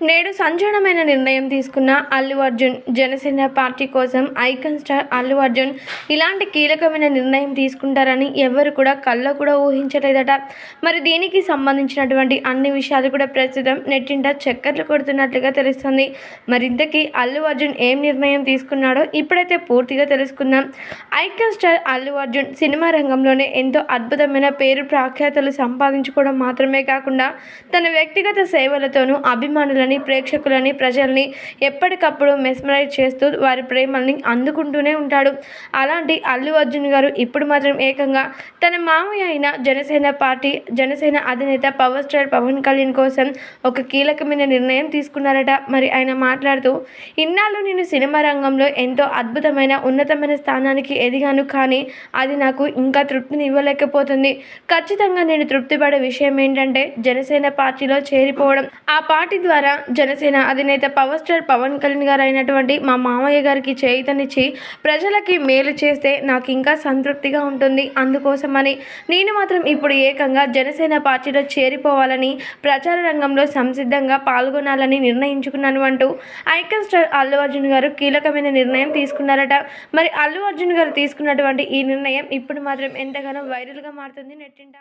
నేడు సంచలనమైన నిర్ణయం తీసుకున్న అల్లు అర్జున్ జనసేన పార్టీ కోసం ఐకన్ స్టార్ అల్లు అర్జున్ ఇలాంటి కీలకమైన నిర్ణయం తీసుకుంటారని ఎవరు కూడా కళ్ళ కూడా ఊహించలేదట. మరి దీనికి సంబంధించినటువంటి అన్ని విషయాలు కూడా ప్రస్తుతం నెట్టింట చక్కర్లు కొడుతున్నట్లుగా తెలుస్తుంది. మరి ఇంతకీ అల్లు అర్జున్ ఏం నిర్ణయం తీసుకున్నాడో ఇప్పుడైతే పూర్తిగా తెలుసుకుందాం. Icon star Allu Arjun cinema రంగంలోనే ఎంతో అద్భుతమైన పేరు ప్రాఖ్యాతలు సంపాదించుకోవడం మాత్రమే కాకుండా తన వ్యక్తిగత సేవలతోనూ అభిమానులను ప్రేక్షకులని ప్రజల్ని ఎప్పటికప్పుడు మెస్మరైజ్ చేస్తూ వారి ప్రేమల్ని అందుకుంటూనే ఉంటాడు. అలాంటి అల్లు అర్జున్ గారు ఇప్పుడు మాత్రం ఏకంగా తన మామయ్య అయిన జనసేన పార్టీ జనసేన అధినేత పవర్ స్టార్ పవన్ కళ్యాణ్ కోసం ఒక కీలకమైన నిర్ణయం తీసుకున్నారట. మరి ఆయన మాట్లాడుతూ ఇన్నాళ్ళు నేను సినిమా రంగంలో ఎంతో అద్భుతమైన ఉన్నతమైన స్థానానికి ఎదిగాను. కానీ అది నాకు ఇంకా తృప్తిని ఇవ్వలేకపోతుంది. ఖచ్చితంగా నేను తృప్తి పడే విషయం ఏంటంటే జనసేన పార్టీలో చేరిపోవడం. ఆ పార్టీ ద్వారా జనసేన అధినేత పవర్ స్టార్ పవన్ కళ్యాణ్ గారు అయినటువంటి మా మామయ్య గారికి చేయుతనిచ్చి ప్రజలకి మేలు చేస్తే నాకు ఇంకా సంతృప్తిగా ఉంటుంది. అందుకోసమని నేను మాత్రం ఇప్పుడు ఏకంగా జనసేన పార్టీలో చేరిపోవాలని ప్రచార రంగంలో సంసిద్ధంగా పాల్గొనాలని నిర్ణయించుకున్నాను అంటూ ఐకన్ స్టార్ అల్లు అర్జున్ గారు కీలకమైన నిర్ణయం తీసుకున్నారట. మరి అల్లు అర్జున్ గారు తీసుకున్నటువంటి ఈ నిర్ణయం ఇప్పుడు మాత్రం ఎంతగానో వైరల్గా మారుతుంది. నెట్టింట